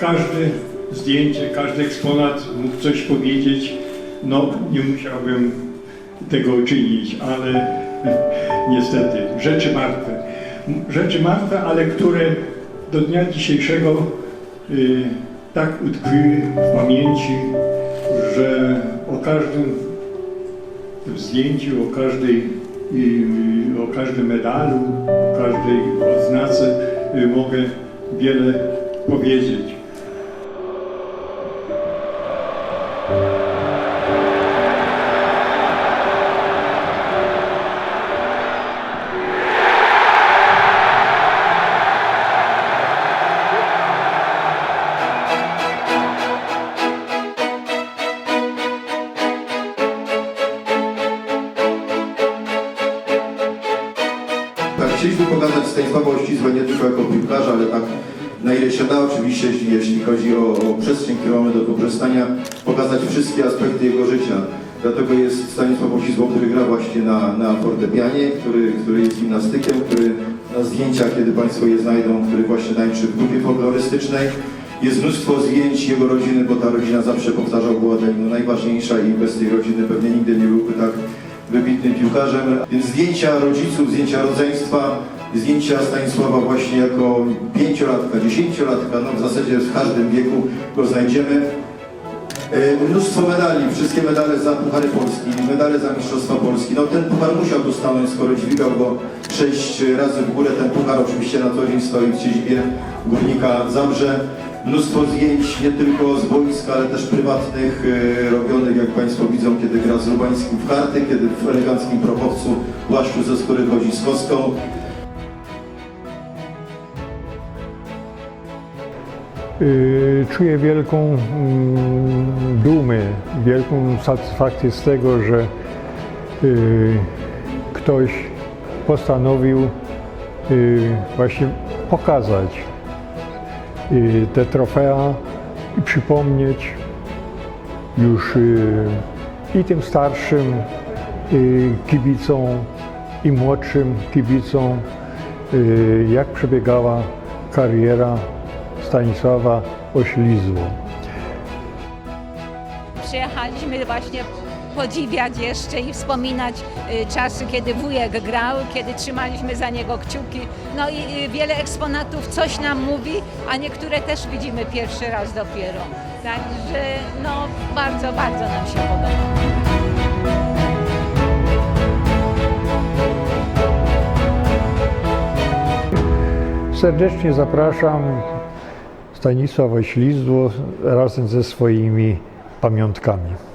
każdy eksponat mógł coś powiedzieć, no nie musiałbym tego czynić, ale niestety rzeczy martwe. Rzeczy martwe, ale które do dnia dzisiejszego y, tak utkwiły w pamięci, że o każdym zdjęciu, o każdej, y, o każdym medalu, o każdej odznace y, mogę wiele powiedzieć. Chcieliśmy pokazać Stanisława Ościsła nie tylko jako piłkarza, ale tak na ile się da oczywiście, jeśli, chodzi o, o przestrzeń, którą mamy do wykorzystania, pokazać wszystkie aspekty jego życia. Dlatego jest Stanisław Ościsło, który gra właśnie na, na fortepianie, który, który jest gimnastykiem, który na zdjęciach, kiedy Państwo je znajdą, który właśnie tańczy w grupie folklorystycznej. Jest mnóstwo zdjęć jego rodziny, bo ta rodzina zawsze powtarzał, była dla niego najważniejsza i bez tej rodziny pewnie nigdy nie byłby tak wybitnym piłkarzem. Więc zdjęcia rodziców, zdjęcia rodzeństwa, zdjęcia Stanisława właśnie jako pięciolatka, dziesięciolatka, no w zasadzie w każdym wieku go znajdziemy. E, Mnóstwo medali, wszystkie medale za Puchary Polski, medale za Mistrzostwa Polski. No ten puchar musiał dostanąć, skoro dźwigał go sześć razy w górę. Ten puchar oczywiście na co dzień stoi w siedzibie Górnika Zabrze. Mnóstwo zdjęć, nie tylko z boiska, ale też prywatnych, e, robionych, jak Państwo widzą, kiedy gra z Lubańskim w karty, kiedy w eleganckim prochowcu płaszczu ze skóry chodzi z kostką. Y, Czuję wielką mm, dumę, wielką satysfakcję z tego, że y, ktoś postanowił właśnie pokazać te trofea i przypomnieć już y, i tym starszym y, kibicom, i młodszym kibicom, y, jak przebiegała kariera Stanisława Oślizło. Przyjechaliśmy właśnie podziwiać jeszcze i wspominać y, czasy, kiedy wujek grał, kiedy trzymaliśmy za niego kciuki. No i y, wiele eksponatów coś nam mówi, a niektóre też widzimy pierwszy raz dopiero. Także no bardzo, bardzo nam się podoba. Serdecznie zapraszam Stanisław Oślizło razem ze swoimi pamiątkami.